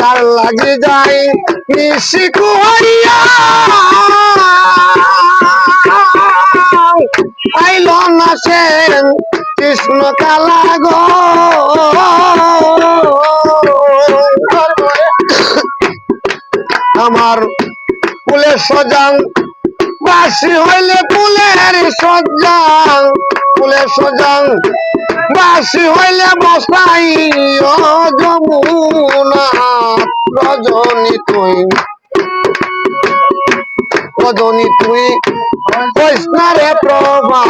যার লাগি যাই নিশি কুহাইয়া। আইল না সেন কৃষ্ণ কালা গো। আমার ফুলের সজাং বাসি হইলে ফুলের সজাং ফুলের সজাং বাসি হইলে বসাই রজনী তুই। রজনী তুই কৃষ্ণারে প্রভা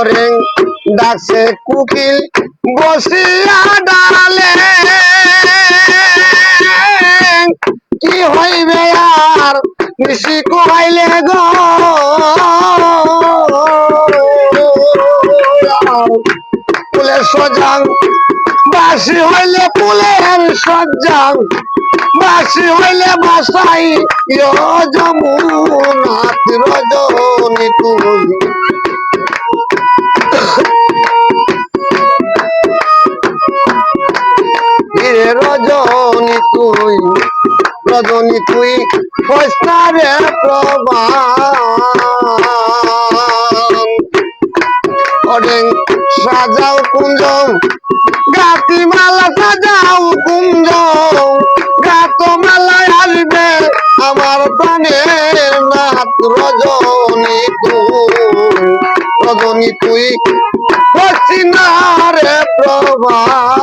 হরিং ডাকছে কুকিল বসিয়া ডালে। কি হইবে আর নিশি কহাইলে গো? ফুলের সজাং বাসি হইলে ফুলের সজাং বাসি হইলে বাসাই যমুনাথ রজনী রজনী তুই রজনী তুই কৃষ্ণারে প্রবান অডেং সাজাও কুঞ্জ গাতি মালা সাজাও কুঞ্জ গাত মালায় আসবে আমার প্রাণের নাথ রজনী তুই। রজনী তুই কৃষ্ণারে প্রবান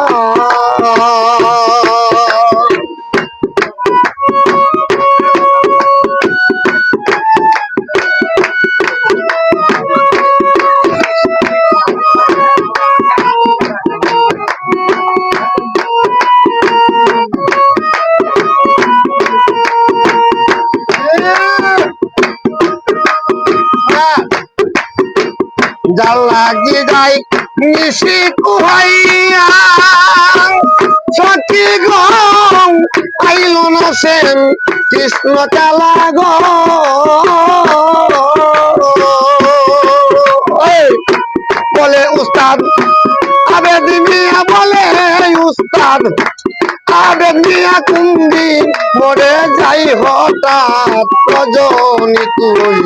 লাগি যাই, নিশি কুহাইয়া। সখী গম আইল না কৃষ্ণ কালা গো। বলে উস্তাদ, আবেদ মিয়া বলে উস্তাদ, আবেদ মিয়া কুন্দি মরে যাই হঠাৎ রজনী তুই।